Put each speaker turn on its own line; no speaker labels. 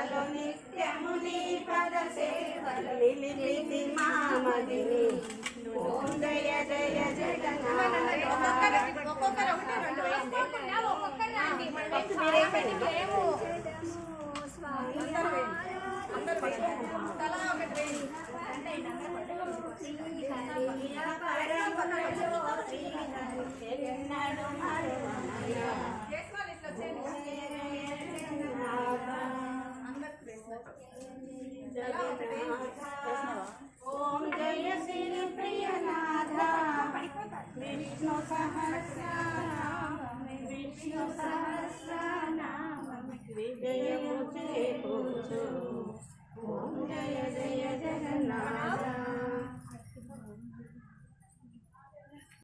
సేవలు నిత్యము నీ పద సేవలు నిలిపితి మామదిని ఓం జయ జయ జగన్నాథ. ఓం జయ శ్రీ ప్రియనాథ విష్ణు